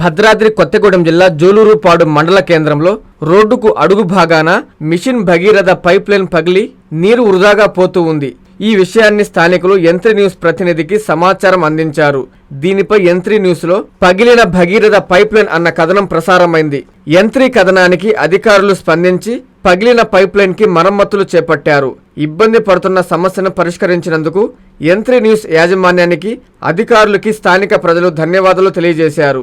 భద్రాద్రి కొత్తగూడెం జిల్లా జూలూరుపాడు మండల కేంద్రంలో రోడ్డుకు అడుగు భాగాన మిషన్ భగీరథ పైప్ లైన్ పగిలి నీరు వృధాగా పోతూ ఉంది. ఈ విషయాన్ని స్థానికులు యంత్రి న్యూస్ ప్రతినిధికి సమాచారం అందించారు. దీనిపై యంత్రి న్యూస్లో పగిలిన భగీరథ పైప్ లైన్ అన్న కథనం ప్రసారమైంది. యంత్రి కథనానికి అధికారులు స్పందించి పగిలిన పైప్ లైన్కి మరమ్మతులు చేపట్టారు. ఇబ్బంది పడుతున్న సమస్యను పరిష్కరించినందుకు యంత్రి న్యూస్ యాజమాన్యానికి అధికారులకి స్థానిక ప్రజలు ధన్యవాదాలు తెలియజేశారు.